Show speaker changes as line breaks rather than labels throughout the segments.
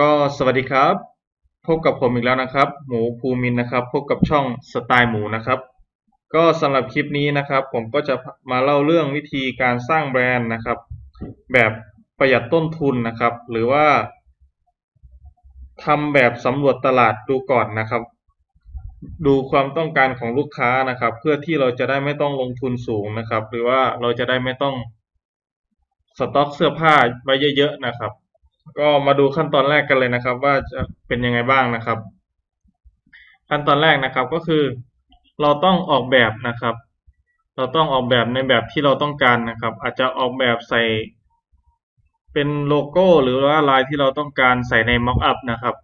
ก็สวัสดีครับ พบกับผมอีกแล้วนะครับ หมูภูมินนะครับ พบกับช่องสไตล์หมูนะครับ ก็สำหรับคลิปนี้นะครับ ผมก็จะมาเล่าเรื่องวิธีการสร้างแบรนด์นะครับ แบบประหยัดต้นทุนนะครับ หรือว่าทำแบบสำรวจตลาดดูก่อนนะครับ ดูความต้องการของลูกค้านะครับ เพื่อที่เราจะได้ไม่ต้องลงทุนสูงนะครับ หรือว่าเราจะได้ไม่ต้องสต็อกเสื้อผ้าไว้เยอะๆนะครับ ก็มาดูขั้นตอนแรกกันเลยนะครับ ว่าจะเป็นยังไงบ้างนะครับ ขั้นตอนแรกนะครับก็คือ เราต้องออกแบบนะครับ เราต้องออกแบบในแบบที่เราต้องการนะครับ อาจจะออกแบบใส่ เป็นโลโก้หรือว่าลายที่เราต้องการใส่ในม็อกอัพนะครับ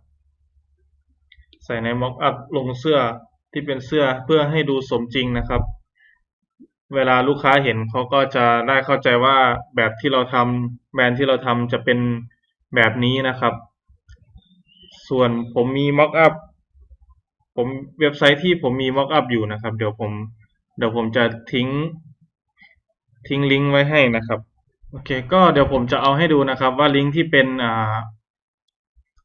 ใส่ในม็อกอัพลงเสื้อที่เป็นเสื้อเพื่อให้ดูสมจริงนะครับ เวลาลูกค้าเห็นเขาก็จะได้เข้าใจว่าแบบที่เราทำแบรนด์ที่เราทำจะเป็น แบบนี้นะครับ ส่วนผมมีม็อกอัพผมเว็บไซต์ที่ผมมีม็อกอัพอยู่นะครับ เดี๋ยวผม เดี๋ยวผมจะทิ้ง ทิ้งลิงก์ไว้ให้นะครับโอเค ก็เดี๋ยวผมจะเอาให้ดูนะครับ ว่าลิงก์ที่เป็นอ่า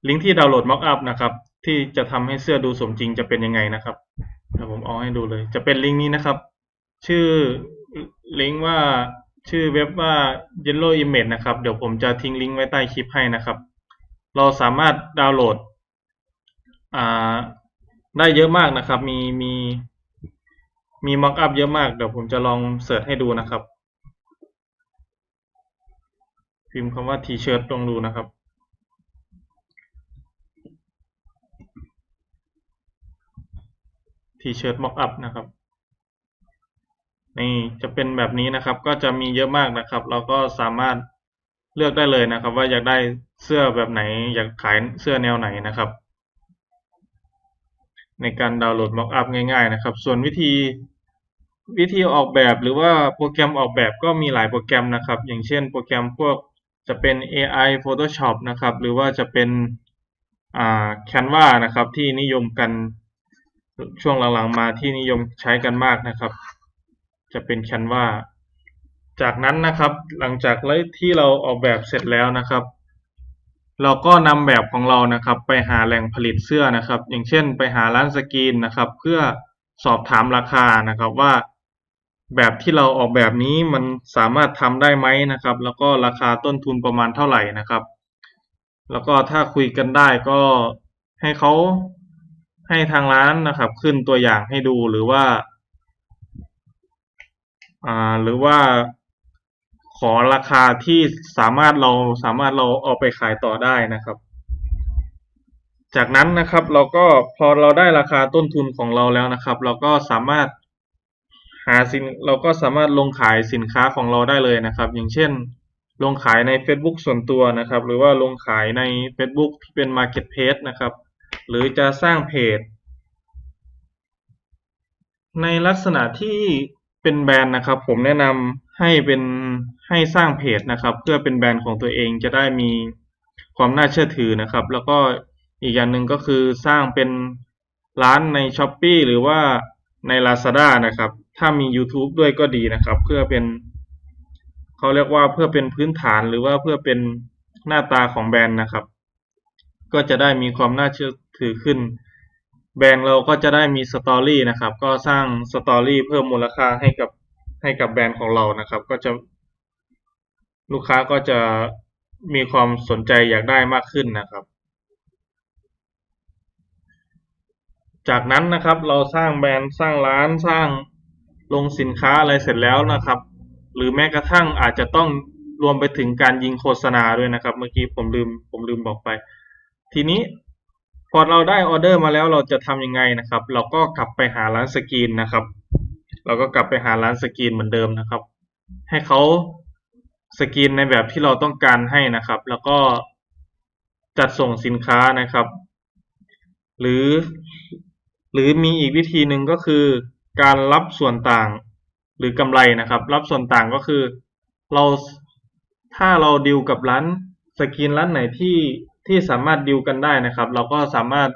ลิงก์ที่ดาวน์โหลดม็อกอัพนะครับ ที่จะทำให้เสื้อดูสมจริงจะเป็นยังไงนะครับเดี๋ยวผมเอาให้ดูเลย จะเป็นลิงก์นี้นะครับ ชื่อลิงก์ว่า ชื่อเว็บว่า Yellow Image นะครับ เดี๋ยวผมจะทิ้งลิงก์ไว้ใต้คลิปให้นะครับ เราสามารถดาวน์โหลดได้เยอะมากนะครับ มีมีมีม็อกอัพเยอะมาก เดี๋ยวผมจะลองเสิร์ชให้ดูนะครับ พิมพ์คำว่าทีเชิร์ตลองดูนะครับทีเชิร์ตม็อกอัพนะครับ นี่จะเป็นแบบนี้นะครับ ก็จะมีเยอะมากนะครับ เราก็สามารถเลือกได้เลยนะครับ ว่าอยากได้เสื้อแบบไหน อยากขายเสื้อแนวไหนนะครับ ในการดาวน์โหลดม็อกอัพง่ายๆนะครับ ส่วนวิธีวิธีออกแบบหรือว่าโปรแกรมออกแบบก็มีหลายโปรแกรมนะครับ อย่างเช่นโปรแกรมพวกจะเป็น AI Photoshop นะครับ หรือว่าจะเป็นอ่า Canva นะครับ ที่นิยมกันช่วงหลังๆมาที่นิยมใช้กันมากนะครับ จะเป็น Canva จากนั้นนะครับหลังจากที่เราออกแบบเสร็จแล้วนะครับ เราก็นำแบบของเรานะครับ ไปหาแหล่งผลิตเสื้อนะครับ อย่างเช่น ไปหาร้านสกรีนนะครับ เพื่อสอบถามราคานะครับว่าแบบที่เราออกแบบนี้มันสามารถทำได้ไหมนะครับ แล้วก็ราคาต้นทุนประมาณเท่าไหร่นะครับ แล้วก็ถ้าคุยกันได้ก็ให้เขาให้ทางร้านนะครับ ขึ้นตัวอย่างให้ดูหรือว่า อ่าหรือว่าขอราคาที่สามารถเราสามารถเราเอาไปขายต่อได้นะครับ จากนั้นนะครับเราก็พอเราได้ราคาต้นทุนของเราแล้วนะครับ เราก็สามารถหาสินเราก็สามารถลงขายสินค้าของเราได้เลยนะครับ อย่างเช่น ลงขายใน Facebook ส่วนตัวนะครับ หรือว่าลงขายใน Facebook ที่เป็น Marketplace นะครับ หรือจะสร้างเพจ ในลักษณะที่ เป็นแบรนด์นะครับ ผมแนะนำให้เป็นให้สร้างเพจนะครับ เพื่อเป็นแบรนด์ของตัวเองจะได้มีความน่าเชื่อถือนะครับ แล้วก็อีกอย่างหนึ่งก็คือสร้างเป็นร้านใน s h อ p e e หรือว่าใน Lazada นะครับ ถ้ามี YouTube ด้วยก็ดีนะครับ เพื่อเป็นเขาเรียกว่าเพื่อเป็นพื้นฐานหรือว่าเพื่อเป็นหน้าตาของแบรนด์นะครับ ก็จะได้มีความน่าเชื่อถือขึ้น แบรนด์เราก็จะได้มีสตอรี่นะครับ ก็สร้างสตอรี่เพิ่มมูลค่าให้กับให้กับแบรนด์ของเรานะครับ ก็จะลูกค้าก็จะมีความสนใจอยากได้มากขึ้นนะครับ จากนั้นนะครับเราสร้างแบรนด์สร้างร้านสร้างลงสินค้าอะไรเสร็จแล้วนะครับ หรือแม้กระทั่งอาจจะต้องรวมไปถึงการยิงโฆษณาด้วยนะครับ เมื่อกี้ผมลืมผมลืมบอกไป ทีนี้ พอเราได้ออเดอร์มาแล้วเราจะทำยังไงนะครับ เราก็กลับไปหาร้านสกรีนนะครับ เราก็กลับไปหาร้านสกรีนเหมือนเดิมนะครับ ให้เขาสกรีนในแบบที่เราต้องการให้นะครับ แล้วก็จัดส่งสินค้านะครับ หรือ หรือมีอีกวิธีหนึ่งก็คือการรับส่วนต่างหรือกำไรนะครับ รับส่วนต่างก็คือเราถ้าเราดิวกับร้านสกรีนร้านไหนที่ ที่สามารถดิวกันได้นะครับ เราก็สามารถ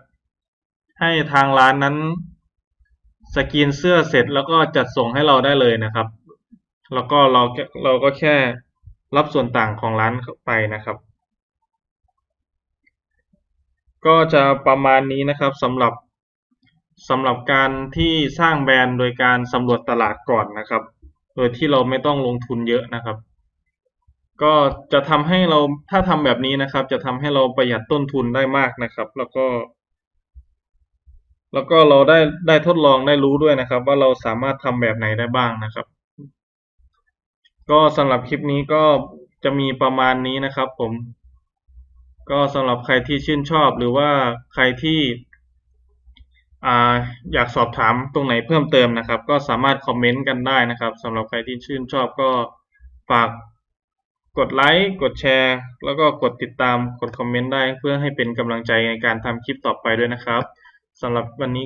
ให้ทางร้านนั้นสกรีนเสื้อเสร็จแล้วก็จัดส่งให้เราได้เลยนะครับ แล้วก็เราเราก็แค่รับส่วนต่างของร้านไปนะครับ ก็จะประมาณนี้นะครับสำหรับสำหรับการที่สร้างแบรนด์โดยการสำรวจตลาดก่อนนะครับ โดยที่เราไม่ต้องลงทุนเยอะนะครับ ก็จะทำให้เราถ้าทำแบบนี้นะครับ จะทำให้เราประหยัดต้นทุนได้มากนะครับ แล้วก็ แล้วก็เราได้ได้ทดลองได้รู้ด้วยนะครับ ว่าเราสามารถทำแบบไหนได้บ้างนะครับ ก็สำหรับคลิปนี้ก็จะมีประมาณนี้นะครับ ผม ก็สำหรับใครที่ชื่นชอบหรือว่าใครที่อ่าอยากสอบถามตรงไหนเพิ่มเติมนะครับ ก็สามารถคอมเมนต์กันได้นะครับสำหรับใครที่ชื่นชอบก็ฝาก กดไลค์กดแชร์ แล้วก็กดติดตามกดคอมเมนต์ได้เพื่อให้เป็นกำลังใจในการทำคลิปต่อไปด้วยนะครับสำหรับวันนี้